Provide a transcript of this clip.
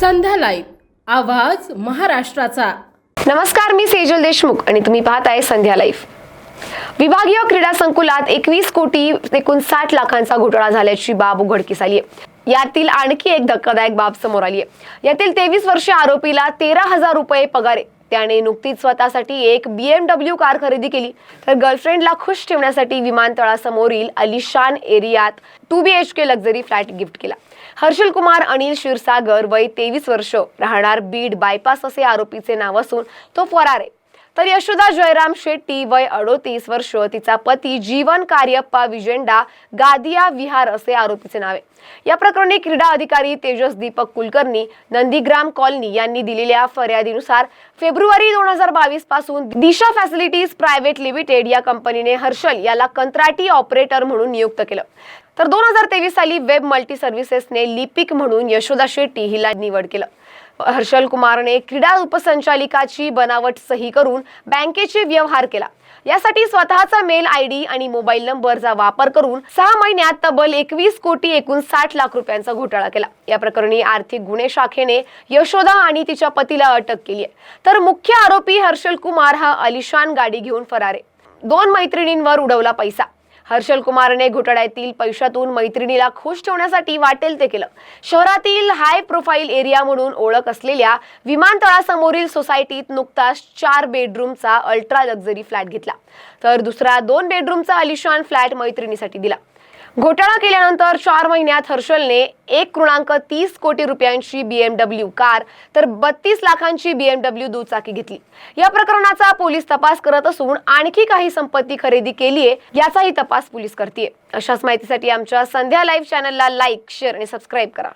संध्या live आवाज महाराष्ट्राचा. नमस्कार मी सेजल देशमुख आणि तुम्ही पाहताय संध्या लाईव्ह. विभागीय क्रीडा संकुलात एकवीस कोटी एकोणसाठ लाखांचा घोटाळा झाल्याची बाब उघडकीस आली आहे यातील आणखी एक धक्कादायक बाब समोर आली आहे यातील तेवीस वर्षीय आरोपीला तेरा हजार रुपये पगार आहे. त्याने नुकतीच स्वतःसाठी एक बी एम डब्ल्यू कार खरेदी केली. तर गर्लफ्रेंडला खुश ठेवण्यासाठी विमानतळासमोरील अलिशान एरियात two B H K luxury flat gift केला. हर्षल कुमार अनिल क्षीरसागर वय तेवीस वर्ष राहणार बीड बायपास असे आरोपीचे नाव असून तो फरार आहे. तर यशोदा जयराम शेट्टी वय अडोतीस वर्ष. तिचा पती जीवन कार्यप्पा विजेंडा गादिया विहार असे आरोपीचे नाव. आहे या प्रकरणी क्रीडा अधिकारी तेजस दीपक कुलकर्णी नंदीग्राम कॉलनी यांनी दिलेल्या फर्यादीनुसार फेब्रुवारी दोन हजार बावीसपासून दिशा फॅसिलिटीज प्रायव्हेट लिमिटेड या कंपनीने हर्षल याला कंत्राटी ऑपरेटर म्हणून नियुक्त केलं. तर दोन हजार तेवीस साली वेब मल्टी सर्व्हिसेसने लिपिक म्हणून यशोदा शेट्टी हिला निवड केलं. हर्षल कुमारने क्रीडा उपसंचालिकाची बनावट सही करून बँकेचे व्यवहार केला. यासाठी स्वतःचा मेल आय डी आणि मोबाईल नंबरचा वापर करून सहा महिन्यात तब्बल एकवीस कोटी एकूण साठ लाख रुपयांचा घोटाळा केला. या प्रकरणी आर्थिक गुन्हे शाखेने यशोदा आणि तिच्या पतीला अटक केली आहे. तर मुख्य आरोपी हर्षल कुमार हा अलिशान गाडी घेऊन फरार आहे. दोन मैत्रिणींवर उडवला पैसा. हर्षल कुमारने घोटाळ्यातील पैशातून मैत्रिणीला खुश ठेवण्यासाठी वाटेल ते केलं. शहरातील हाय प्रोफाईल एरिया म्हणून ओळख असलेल्या विमानतळासमोरील सोसायटीत नुकताच चार बेडरूमचा अल्ट्रा लक्झरी फ्लॅट घेतला. तर दुसरा दोन बेडरूमचा अलिशान फ्लॅट मैत्रिणीसाठी दिला. घोटाळा केल्यानंतर चार महिन्यात हर्षलने एक पूर्णांक तीस कोटी रुपयांची बीएमडब्ल्यू कार तर बत्तीस लाखांची बीएमडब्ल्यू दुचाकी घेतली. या प्रकरणाचा पोलीस तपास करत असून आणखी काही संपत्ती खरेदी केलीये याचाही तपास पोलीस करते अशाच माहितीसाठी आमच्या संध्या लाईव्ह चॅनलला लाईक शेअर आणि सबस्क्राईब करा.